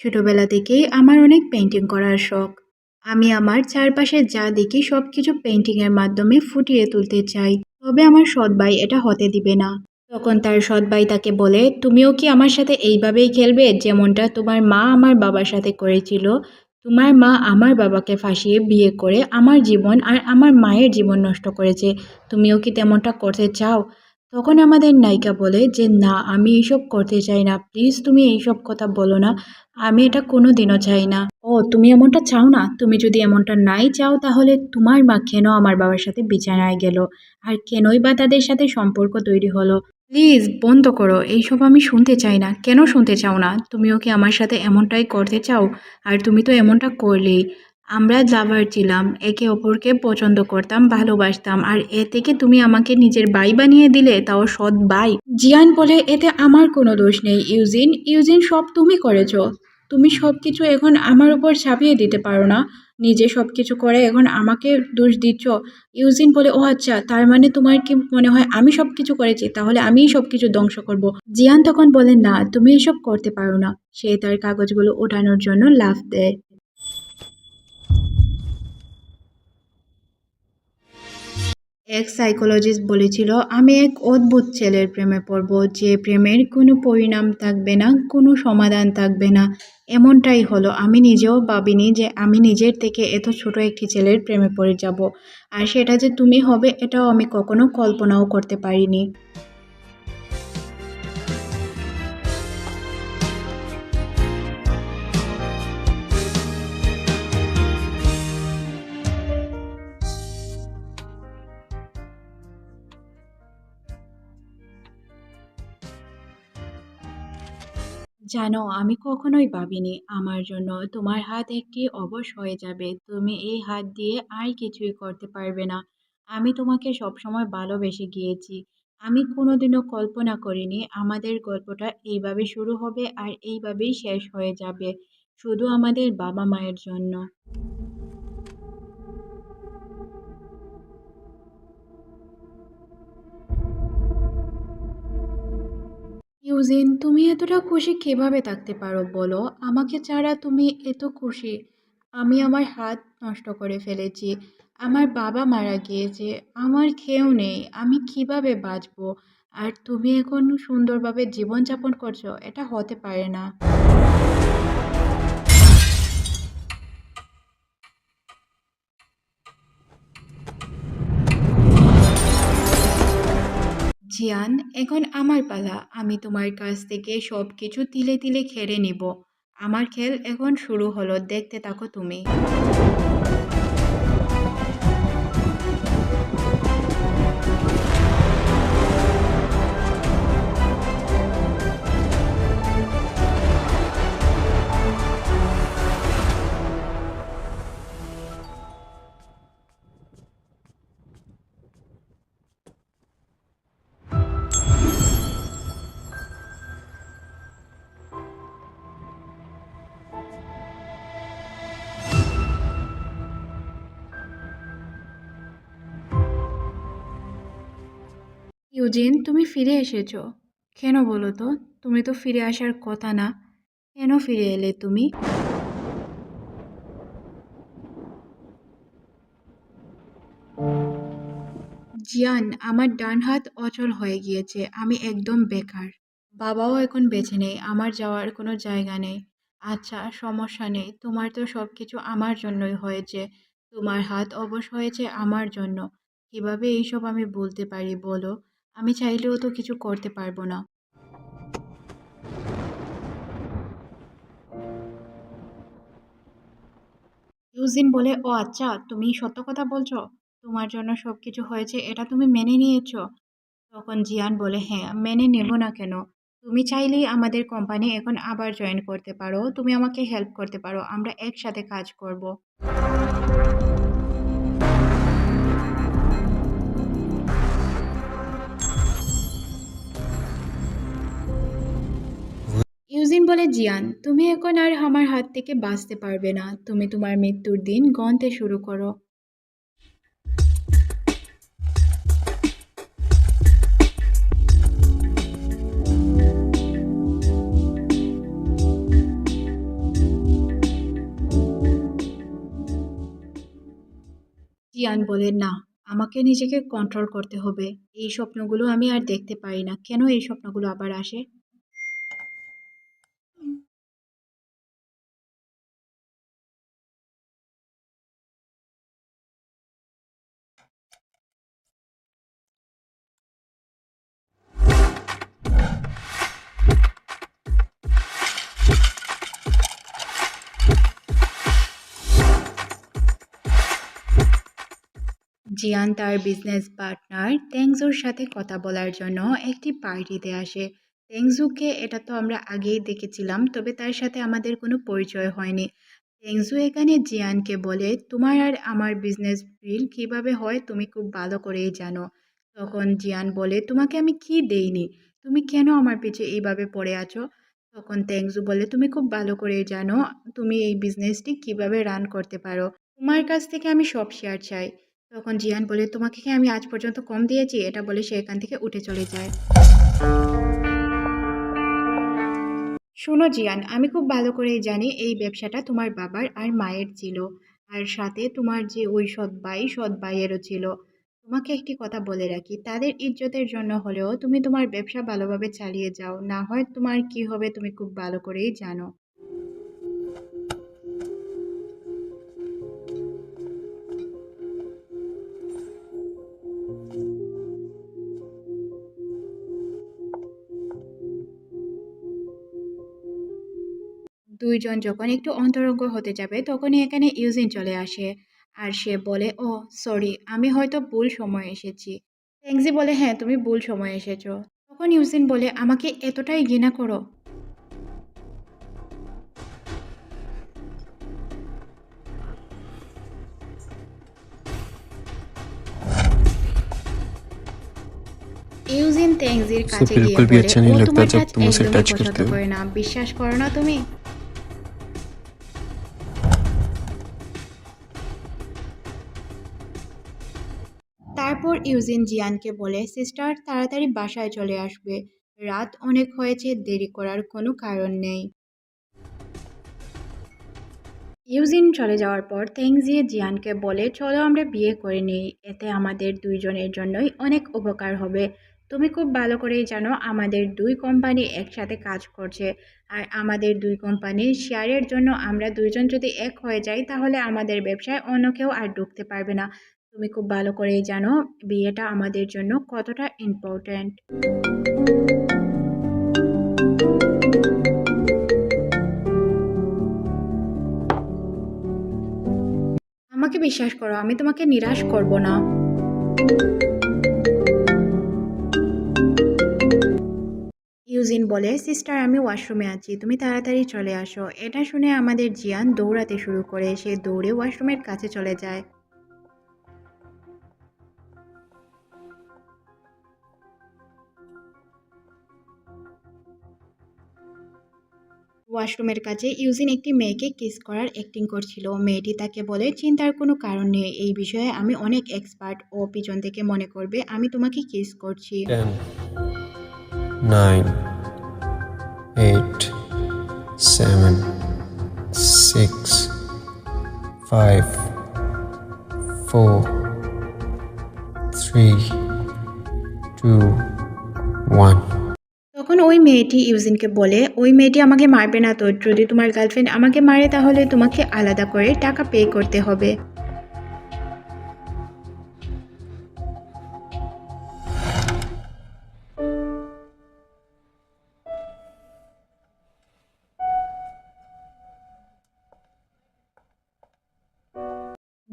ছোটবেলা থেকেই আমার অনেক পেন্টিং করার শখ। আমি আমার চারপাশে যা দেখি সব কিছু পেন্টিংয়ের মাধ্যমে ফুটিয়ে তুলতে চাই। তবে আমার সৎ ভাই এটা হতে দিবে না। তখন তার সৎ ভাই তাকে বলে, তুমিও কি আমার সাথে এইভাবেই খেলবে যেমনটা তোমার মা আমার বাবার সাথে করেছিল? তোমার মা আমার বাবাকে ফাঁসিয়ে বিয়ে করে আমার জীবন আর আমার মায়ের জীবন নষ্ট করেছে। তুমিও কি তেমনটা করতে চাও? তখন আমাদের নায়িকা বলে যে, না, আমি এইসব করতে চাই না। প্লিজ তুমি এইসব কথা বলো না। আমি এটা কোনো দিনও চাই না। ও, তুমি এমনটা চাও না? তুমি যদি এমনটা নাই চাও, তাহলে তোমার মা কেন আমার বাবার সাথে বিছানায় গেল? আর কেনই বা তাদের সাথে সম্পর্ক তৈরি হলো? প্লিজ, বন্ধ করো। এইসব আমি শুনতে চাই না। কেন শুনতে চাও না? তুমিও কি আমার সাথে এমনটাই করতে চাও? আর তুমি তো এমনটা করলেই। আমরা লাভার ছিলাম, একে অপরকে পছন্দ করতাম, ভালোবাসতাম, আর এ থেকে তুমি আমাকে নিজের ভাই বানিয়ে দিলে, তাও সৎ ভাই জিয়ান বলে, এতে আমার কোনো দোষ নেই, ইউজিন। ইউজিন, সব তুমি করেছ। তুমি সব কিছু এখন আমার উপর ছাপিয়ে দিতে পারো না। নিজে সব কিছু করে এখন আমাকে দোষ দিচ্ছ। ইউজিন বলে, ও আচ্ছা তার মানে তোমার কি মনে হয় আমি সব কিছু করেছি, তাহলে আমিই সব কিছু ধ্বংস করব? জিয়ান তখন বলে, না, তুমি এসব করতে পারো না। সে তার কাগজগুলো ওঠানোর জন্য লাফ দেয়। এক সাইকোলজিস্ট বলেছিল, আমি এক অদ্ভুত ছেলের প্রেমে পড়ব, যে প্রেমের কোনো পরিণাম থাকবে না, কোনো সমাধান থাকবে না। এমনটাই হলো। আমি নিজেও ভাবিনি যে আমি নিজের থেকে এত ছোট একটি ছেলের প্রেমে পড়ে যাব। আর সেটা যে তুমি হবে, এটাও আমি কখনো কল্পনাও করতে পারিনি। জানো আমি কখনোই ভাবিনি আমার জন্য তোমার হাত একটি অবশ হয়ে যাবে। তুমি এই হাত দিয়ে আর কিছুই করতে পারবে না। আমি তোমাকে সবসময় ভালোবেসে গিয়েছি। আমি কোনোদিনও কল্পনা করিনি আমাদের গল্পটা এইভাবে শুরু হবে আর এইভাবেই শেষ হয়ে যাবে। শুধু আমাদের বাবা মায়ের জন্য। ইউজিন তুমি এতটা খুশি কীভাবে থাকতে পারো বলো? আমাকে ছাড়া তুমি এত খুশি। আমি আমার হাত নষ্ট করে ফেলেছি। আমার বাবা মারা গিয়েছে। আমার খেয়েও নেই। আমি কীভাবে বাঁচবো? আর তুমি এখন সুন্দরভাবে জীবনযাপন করছ? এটা হতে পারে না। জিয়ান, এখন আমার পালা। আমি তোমার কাছ থেকে সব কিছু তিলে তিলে খেড়ে নেব। আমার খেল এখন শুরু হলো। দেখতে থাকো তুমি। ইউজিন তুমি ফিরে এসেছ। কেন বলো তো? তুমি তো ফিরে আসার কথা না। কেন ফিরে এলে তুমি? জিয়ান, আমার ডান হাত অচল হয়ে গিয়েছে। আমি একদম বেকার। বাবাও এখন বেঁচে নেই। আমার যাওয়ার কোনো জায়গা নেই। আচ্ছা সমস্যা নেই। তোমার তো সব কিছু আমার জন্যই হয়েছে। তোমার হাত অবশ হয়েছে আমার জন্য। কীভাবে এইসব আমি বলতে পারি বলো? আমি চাইলেও তো কিছু করতে পারব না। ইউজিন বলে, ও আচ্ছা তুমি সত্য কথা বলছো? তোমার জন্য সব কিছু হয়েছে, এটা তুমি মেনে নিয়েছো? তখন জিয়ান বলে হ্যাঁ মেনে নেব না কেন? তুমি চাইলেই আমাদের কোম্পানি এখন আবার জয়েন করতে পারো। তুমি আমাকে হেল্প করতে পারো। আমরা একসাথে কাজ করব। বলে, জিয়ান, তুমি এখন আর আমার হাত থেকে বাঁচতে পারবে না। তুমি তোমার মৃত্যুর দিন গণতে শুরু করো। জিয়ান বলে, না, আমাকে নিজেকে কন্ট্রোল করতে হবে। এই স্বপ্নগুলো আমি আর দেখতে পারি না। কেন এই স্বপ্নগুলো আবার আসে? জিয়ান তার বিজনেস পার্টনার তেংজুর সাথে কথা বলার জন্য একটি পার্টিতে আসে। তেংজুকে এটা তো আমরা আগেই দেখেছিলাম, তবে তার সাথে আমাদের কোনো পরিচয় হয়নি। তেংজু এখানে জিয়ানকে বলে, তোমার আর আমার বিজনেস ডিল কীভাবে হয় তুমি খুব ভালো করেই জানো। তখন জিয়ান বলে, তোমাকে আমি কি দেইনি? তুমি কেন আমার পিছে এইভাবে পড়ে আছো? তখন তেংজু বলে, তুমি খুব ভালো করেই জানো, তুমি এই বিজনেসটি কীভাবে রান করতে পারো। তোমার কাছ থেকে আমি সব শেয়ার চাই। তখন জিয়ান বলে, তোমাকে কি আমি আজ পর্যন্ত কম দিয়েছি? এটা বলে সে এখান থেকে উঠে চলে যায়। শোনো জিয়ান, আমি খুব ভালো করেই জানি এই ব্যবসাটা তোমার বাবার আর মায়ের ছিল। আর সাথে তোমার যে ওই সৎ ভাই, সৎ ভাইয়েরও ছিল। তোমাকে একটি কথা বলে রাখি, তাদের ইজ্জতের জন্য হলেও তুমি তোমার ব্যবসা ভালোভাবে চালিয়ে যাও। না হয় তোমার কি হবে তুমি খুব ভালো করেই জানো। দুইজন যখন একটু অন্তরঙ্গ হতে যাবে তখনই এখানে ইউজিন চলে আসে আর সে বলে ও সরি আমি হয়তো ভুল সময় এসেছি। ট্যাংজি বলে হ্যাঁ তুমি ভুল সময় এসেছ। তখন ইউজিন বলে আমাকে এতটাই ঘৃণা করো। ইউজিন ট্যাংজির কাছে গিয়ে বলে ও তোমার সাথে একদমই পছন্দ করে না বিশ্বাস করো না তুমি? ইউজিন জিয়ানকে বলে, সিস্টার, তাড়াতাড়ি বাসায় চলে আসবে। রাত অনেক হয়েছে, দেরি করার কোনো কারণ নেই। ইউজিন চলে যাওয়ার পর তেংজিয়ে জিয়ানকে বলে, চলো আমরা বিয়ে করে নিই। এতে আমাদের দুইজনের জন্যই অনেক উপকার হবে। তুমি খুব ভালো করেই জানো, আমাদের দুই কোম্পানি একসাথে কাজ করছে। আর আমাদের দুই কোম্পানির শেয়ারের জন্য আমরা দুইজন যদি এক হয়ে যাই, তাহলে আমাদের ব্যবসায় অন্য কেউ আর ঢুকতে পারবে না। তুমি খুব ভালো করেই জানো বিয়েটা আমাদের জন্য কতটা ইম্পর্ট্যান্ট আমাকে বিশ্বাস করো, আমি তোমাকে নিরাশ করব না। ইউজিন বলে সিস্টার আমি ওয়াশরুমে আছি, তুমি তাড়াতাড়ি চলে আসো। এটা শুনে আমাদের জিয়ান দৌড়াতে শুরু করে। সে দৌড়ে ওয়াশরুমের কাছে চলে যায়। ওয়াশরুমের কাছে ইউজিন একটি মেয়েকে কিস করার অ্যাক্টিং করছিল। মেয়েটি তাকে বলে, চিন্তার কোনো কারণ নেই, এই বিষয়ে আমি অনেক এক্সপার্ট। ও পিছন থেকে মনে করবে, আমি তোমাকে কিস করছি। 10 9 8 7 6 5 4 3 2 1 তখন ওই মেয়েটি ইউজিনকে বলে, ওই মেয়েটি আমাকে মারবে না তো, যদি তোমার গার্লফ্রেন্ড আমাকে মারে তাহলে তোমাকে আলাদা করে টাকা পে করতে হবে।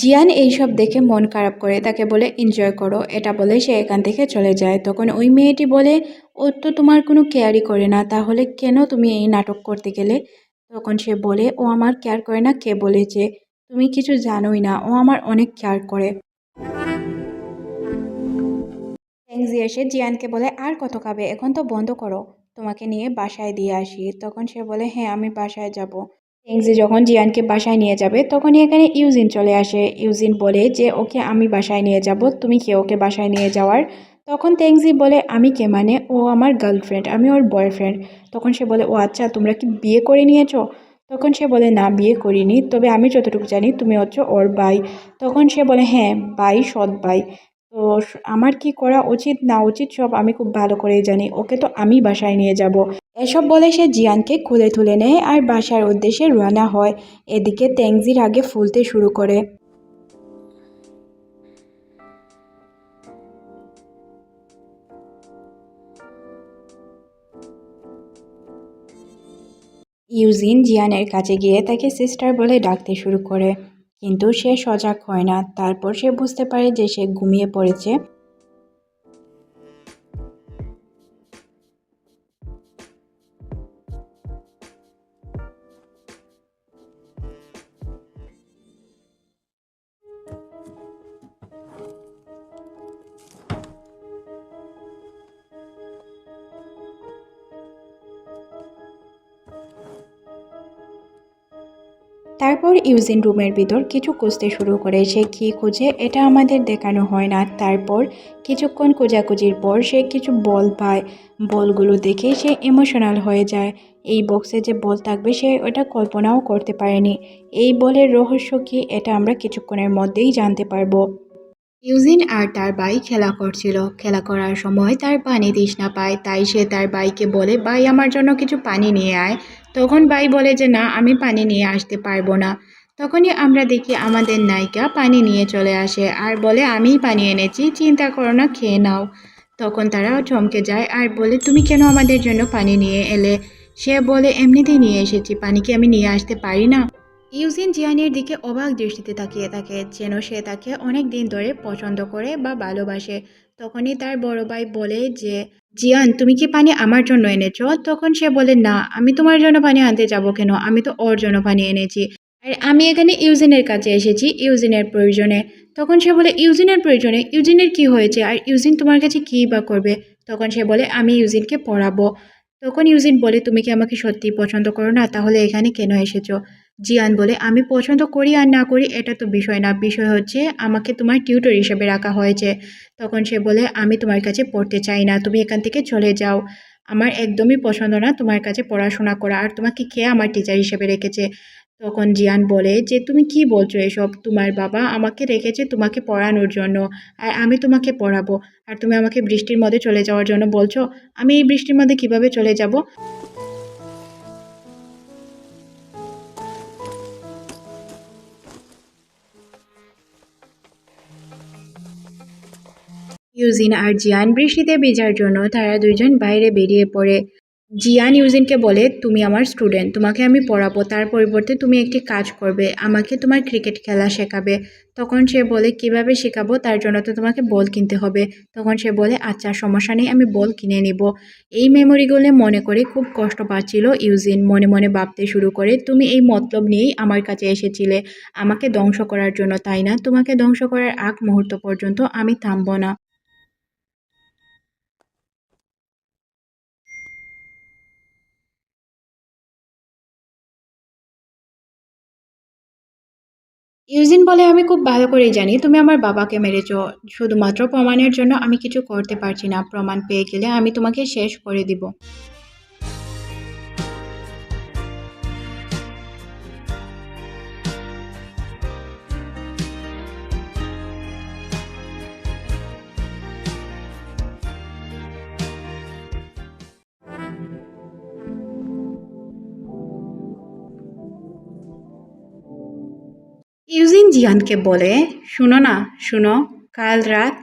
জিয়ান এইসব দেখে মন খারাপ করে তাকে বলে এনজয় করো, এটা বলে সে এখান থেকে চলে যায়। তখন ওই মেয়েটি বলে, ও তো তোমার কোনো কেয়ারই করে না, তাহলে কেন তুমি এই নাটক করতে গেলে? তখন সে বলে, ও আমার কেয়ার করে না, কে বলেছে? তুমি কিছু জানোই না, ও আমার অনেক কেয়ার করে। ট্যাংজি এসে জিয়ানকে বলে, আর কত খাবে? এখন তো বন্ধ করো, তোমাকে নিয়ে বাসায় দিয়ে আসি। তখন সে বলে হ্যাঁ আমি বাসায় যাব। ট্যাংজি যখন জিয়ানকে বাসায় নিয়ে যাবে, তখনই এখানে ইউজিন চলে আসে। ইউজিন বলে যে, ওকে আমি বাসায় নিয়ে যাব, তুমি কে ওকে বাসায় নিয়ে যাওয়ার? তখন ট্যাংজি বলে, আমি কে মানে? ও আমার গার্লফ্রেন্ড আমি ওর বয়ফ্রেন্ড তখন সে বলে, ও আচ্ছা তোমরা কি বিয়ে করে নিয়েছো? তখন সে বলে, না, বিয়ে করিনি, তবে আমি যতটুকু জানি তুমি হচ্ছে ওর ভাই। তখন সে বলে হ্যাঁ ভাই, সৎ ভাই। তো আমার কি করা উচিত, না উচিত, সব আমি খুব ভালো করেই জানি। ওকে তো আমি বাসায় নিয়ে যাব। এসব বলে সে জিয়ানকে খুলে তুলে নেয় আর বাসার উদ্দেশ্যে রওনা হয়। এদিকে ট্যাংজির আগে ফুলতে শুরু করে। ইউজিন জিয়ানের কাছে গিয়ে তাকে সিস্টার বলে ডাকতে শুরু করে। কিন্তু সে সজাগ হয় না। তারপর সে বুঝতে পারে যে সে ঘুমিয়ে পড়েছে। তারপর ইউজিন রুমের ভিতর কিছু খুঁজতে শুরু করে সে কী খুঁজে? এটা আমাদের দেখানো হয় না। তারপর কিছুক্ষণ খোঁজাখুঁজির পর সে কিছু বল পায়। বলগুলো দেখে সে ইমোশনাল হয়ে যায়। এই বক্সে যে বল থাকবে, সে ওটা কল্পনাও করতে পারেনি। এই বলের রহস্য কী, এটা আমরা কিছুক্ষণের মধ্যেই জানতে পারব। ইউজিন আর তার ভাই খেলা করছিল। খেলা করার সময় তার পানি তৃষ্ণা পায়, তাই সে তার ভাইকে বলে, ভাই, আমার জন্য কিছু পানি নিয়ে আয়। তখন ভাই বলে যে, না, আমি পানি নিয়ে আসতে পারব না। তখনই আমরা দেখি আমাদের নায়িকা পানি নিয়ে চলে আসে আর বলে, আমিই পানি এনেছি, চিন্তা করো না, খেয়ে নাও। তখন তারা চমকে যায় আর বলে, তুমি কেন আমাদের জন্য পানি নিয়ে এলে? সে বলে, এমনিতেই নিয়ে এসেছি, পানি কি আমি নিয়ে আসতে পারি না? ইউজিন জিয়ানের দিকে অবাক দৃষ্টিতে তাকিয়ে থাকে, যেন সে তাকে অনেক দিন ধরে পছন্দ করে বা ভালোবাসে। তখনই তার বড় ভাই বলে যে, জিয়ান, তুমি কি পানি আমার জন্য এনেছো? তখন সে বলে, না, আমি তোমার জন্য পানি আনতে যাব কেন? আমি তো ওর জন্য পানি এনেছি। আর আমি এখানে ইউজিনের কাছে এসেছি, ইউজিনের প্রয়োজনে। তখন সে বলে, ইউজিনের প্রয়োজনে? ইউজিনের কি হয়েছে? আর ইউজিন তোমার কাছে কী বা করবে? তখন সে বলে, আমি ইউজিনকে পড়াবো। তখন ইউজিন বলে, তুমি কি আমাকে সত্যি পছন্দ করো না? তাহলে এখানে কেন এসেছ? জিয়ান বলে, আমি পছন্দ করি আর না করি, এটা তো বিষয় না। বিষয় হচ্ছে, আমাকে তোমার টিউটর হিসেবে রাখা হয়েছে। তখন সে বলে, আমি তোমার কাছে পড়তে চাই না, তুমি এখান থেকে চলে যাও। আমার একদমই পছন্দ না তোমার কাছে পড়াশোনা করা, আর তোমাকে কে আমার টিচার হিসেবে রেখেছে? তখন জিয়ান বলে, যে তুমি কি বলছো এসব? তোমার বাবা আমাকে রেখেছে তোমাকে পড়ানোর জন্য, আর আমি তোমাকে পড়াবো। আর তুমি আমাকে বৃষ্টির মধ্যে চলে যাওয়ার জন্য বলছো? আমি এই বৃষ্টির মধ্যে কীভাবে চলে যাব? ইউজিন আর জিয়ান বৃষ্টিতে ভেজার জন্য তারা দুইজন বাইরে বেরিয়ে পড়ে। জিয়ান ইউজিনকে বলে, তুমি আমার স্টুডেন্ট তোমাকে আমি পড়াবো, তার পরিবর্তে তুমি একটি কাজ করবে, আমাকে তোমার ক্রিকেট খেলা শেখাবে। তখন সে বলে, কীভাবে শেখাবো? তার জন্য তো তোমাকে বল কিনতে হবে। তখন সে বলে আচ্ছা সমস্যা নেই, আমি বল কিনে নিব। এই মেমোরিগুলো মনে করে খুব কষ্ট পাচ্ছিল ইউজিন মনে মনে ভাবতে শুরু করে, তুমি এই মতলব নিয়েই আমার কাছে এসেছিলে, আমাকে ধ্বংস করার জন্য, তাই না? তোমাকে ধ্বংস করার আগ মুহূর্ত পর্যন্ত আমি থামবো না। ইউজিন বলে আমি খুব ভালো করেই জানি, তুমি আমার বাবাকে মেরেছ। শুধুমাত্র প্রমাণের জন্য আমি কিছু করতে পারছি না, প্রমাণ পেয়ে গেলে আমি তোমাকে শেষ করে দিব। ইউজিন জিয়ানকে বলে, শুনো না, শুনো, কাল রাত।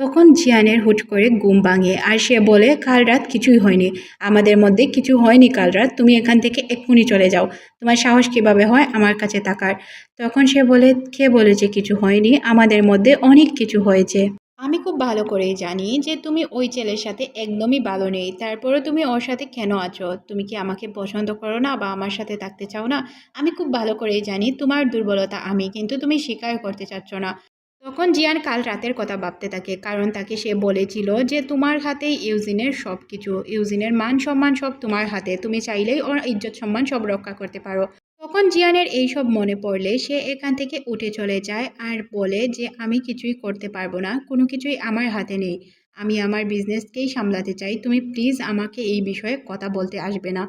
তখন জিয়ানের হুট করে গুম ভাঙে আর সে বলে, কাল রাত কিছুই হয়নি, আমাদের মধ্যে কিছু হয়নি কাল রাত, তুমি এখান থেকে এক্ষুনি চলে যাও, তোমার সাহস কীভাবে হয় আমার কাছে তাকার তখন সে বলে, কে বলেছে কিছু হয়নি? আমাদের মধ্যে অনেক কিছু হয়েছে। আমি খুব ভালো করেই জানি যে তুমি ওই ছেলের সাথে একদমই ভালো নেই। তারপরে তুমি ওর সাথে কেন আছো? তুমি কি আমাকে পছন্দ করো না বা আমার সাথে থাকতে চাও না? আমি খুব ভালো করেই জানি তোমার দুর্বলতা, আমি কিন্তু তুমি স্বীকার করতে চাচ্ছ না। তখন জিয়ান কাল রাতের কথা ভাবতে থাকে, কারণ তাকে সে বলেছিল যে তোমার হাতেই ইউজিনের সব কিছু ইউজিনের মান সম্মান সব তোমার হাতে। তুমি চাইলেই ওর ইজ্জত সম্মান সব রক্ষা করতে পারো। তখন জিয়ানের এইসব মনে পড়লে সে এখান থেকে উঠে চলে যায় আর বলে যে, আমি কিছুই করতে পারব না, কোনো কিছুই আমার হাতে নেই। আমি আমার বিজনেসকেই সামলাতে চাই। তুমি প্লিজ আমাকে এই বিষয়ে কথা বলতে আসবে না।